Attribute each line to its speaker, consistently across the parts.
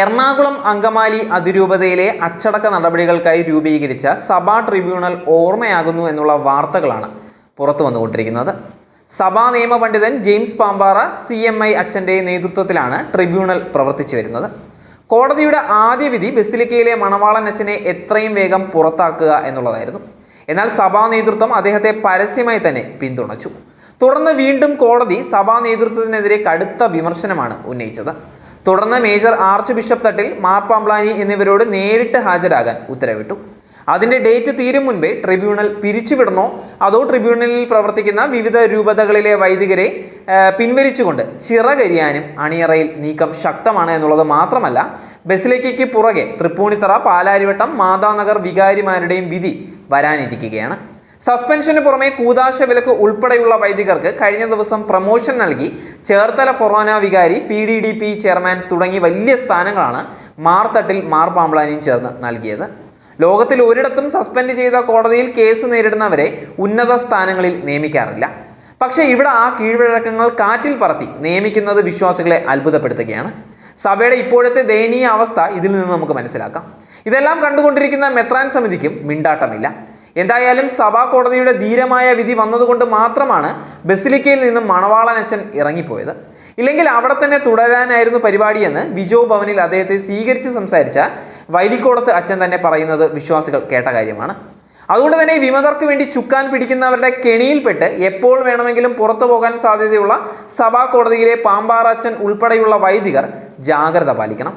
Speaker 1: എറണാകുളം അങ്കമാലി അതിരൂപതയിലെ അച്ചടക്ക നടപടികൾക്കായി രൂപീകരിച്ച സഭാ ട്രിബ്യൂണൽ ഓർമ്മയാകുന്നു എന്നുള്ള വാർത്തകളാണ് പുറത്തു വന്നുകൊണ്ടിരിക്കുന്നത്. സഭാ നിയമ പണ്ഡിതൻ James Pampara C M I അച്ഛന്റെ നേതൃത്വത്തിലാണ് ട്രിബ്യൂണൽ പ്രവർത്തിച്ചു വരുന്നത്. കോടതിയുടെ ആദ്യ വിധി ബസിലിക്കയിലെ മണവാളൻ അച്ഛനെ എത്രയും വേഗം പുറത്താക്കുക എന്നുള്ളതായിരുന്നു. എന്നാൽ സഭാ നേതൃത്വം അദ്ദേഹത്തെ പരസ്യമായി തന്നെ പിന്തുണച്ചു. തുടർന്ന് വീണ്ടും കോടതി സഭാ നേതൃത്വത്തിനെതിരെ കടുത്ത വിമർശനമാണ് ഉന്നയിച്ചത്. തുടർന്ന് major archbishop Thattil Mar Pamplany എന്നിവരോട് നേരിട്ട് ഹാജരാകാൻ ഉത്തരവിട്ടു. അതിന്റെ ഡേറ്റ് തീരും മുൻപേ ട്രിബ്യൂണൽ പിരിച്ചുവിടണോ? അതോ ട്രിബ്യൂണലിൽ പ്രവർത്തിക്കുന്ന വിവിധ രൂപതകളിലെ വൈദികരെ പിൻവലിച്ചുകൊണ്ട് ചിറകരിയാനും അണിയറയിൽ നീക്കം ശക്തമാണ് എന്നുള്ളത് മാത്രമല്ല ബസിലേക്കയ്ക്ക് പുറകെ തൃപ്പൂണിത്തറ പാലാരിവട്ടം മാതാനഗർ വികാരിമാരുടെയും വിധി വരാനിരിക്കുകയാണ്. സസ്പെൻഷന് പുറമെ കൂതാശ വിലക്ക് ഉൾപ്പെടെയുള്ള വൈദികർക്ക് കഴിഞ്ഞ ദിവസം പ്രമോഷൻ നൽകി. ചേർത്തല ഫൊറോന വികാരി P D D P chairman തുടങ്ങി വലിയ സ്ഥാനങ്ങളാണ് മാർത്തട്ടിൽ മാർ ചേർന്ന് നൽകിയത്. ലോകത്തിൽ ഒരിടത്തും സസ്പെൻഡ് ചെയ്ത കോടതിയിൽ കേസ് നേരിടുന്നവരെ ഉന്നത സ്ഥാനങ്ങളിൽ നിയമിക്കാറില്ല. പക്ഷേ ഇവിടെ ആ കീഴ്വഴക്കങ്ങൾ കാറ്റിൽ പറത്തി നിയമിക്കുന്നത് വിശ്വാസികളെ അത്ഭുതപ്പെടുത്തുകയാണ്. സഭയുടെ ഇപ്പോഴത്തെ ദയനീയ അവസ്ഥ ഇതിൽ നിന്ന് നമുക്ക് മനസ്സിലാക്കാം. ഇതെല്ലാം കണ്ടുകൊണ്ടിരിക്കുന്ന മെത്രാൻ സമിതിക്കും മിണ്ടാട്ടമില്ല. എന്തായാലും സഭാ കോടതിയുടെ ധീരമായ വിധി വന്നതുകൊണ്ട് മാത്രമാണ് ബസിലിക്കയിൽ നിന്നും മണവാളനച്ചൻ ഇറങ്ങിപ്പോയത്. ഇല്ലെങ്കിൽ അവിടെ തന്നെ തുടരാനായിരുന്നു പരിപാടിയെന്ന് വിജോ ഭവനിൽ അദ്ദേഹത്തെ സ്വീകരിച്ച് സംസാരിച്ച വൈലിക്കോടത്ത് അച്ഛൻ തന്നെ പറയുന്നത് വിശ്വാസികൾ കേട്ട കാര്യമാണ്. അതുകൊണ്ട് തന്നെ വിമതർക്ക് വേണ്ടി ചുക്കാൻ പിടിക്കുന്നവരുടെ കെണിയിൽപ്പെട്ട് എപ്പോൾ വേണമെങ്കിലും പുറത്തു പോകാൻ സാധ്യതയുള്ള സഭാ കോടതിയിലെ പാമ്പാറച്ചൻ ഉൾപ്പെടെയുള്ള വൈദികർ ജാഗ്രത പാലിക്കണം.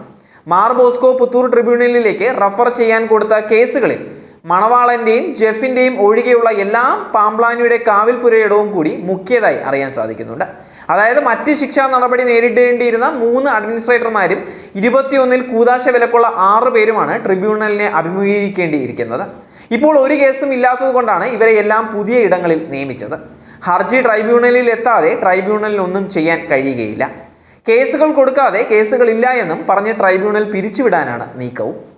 Speaker 1: മാർ ബോസ്കോ പുത്തൂർ ട്രിബ്യൂണലിലേക്ക് റഫർ ചെയ്യാൻ കൊടുത്ത കേസുകളിൽ മണവാളന്റെയും ജെഫിന്റെയും ഒഴികെയുള്ള എല്ലാ പാമ്പ്ലാനിയുടെ കാവിൽ പുരയിടവും കൂടി മുഖ്യതായി അറിയാൻ സാധിക്കുന്നുണ്ട്. അതായത് മറ്റ് ശിക്ഷാ നടപടി നേരിടേണ്ടിയിരുന്ന മൂന്ന് അഡ്മിനിസ്ട്രേറ്റർമാരും ഇരുപത്തിയൊന്നിൽ കൂതാശ വിലക്കുള്ള ആറ് പേരുമാണ് ട്രിബ്യൂണലിനെ അഭിമുഖീകരിക്കേണ്ടിയിരിക്കുന്നത്. ഇപ്പോൾ ഒരു കേസും ഇല്ലാത്തതുകൊണ്ടാണ് ഇവരെ എല്ലാം പുതിയ ഇടങ്ങളിൽ നിയമിച്ചത്. ഹർജി ട്രൈബ്യൂണലിൽ എത്താതെ ട്രൈബ്യൂണലിനൊന്നും ചെയ്യാൻ കഴിയുകയില്ല. കേസുകൾ കൊടുക്കാതെ കേസുകളില്ല എന്നും പറഞ്ഞ് ട്രൈബ്യൂണൽ പിരിച്ചുവിടാനാണ് നീക്കവും.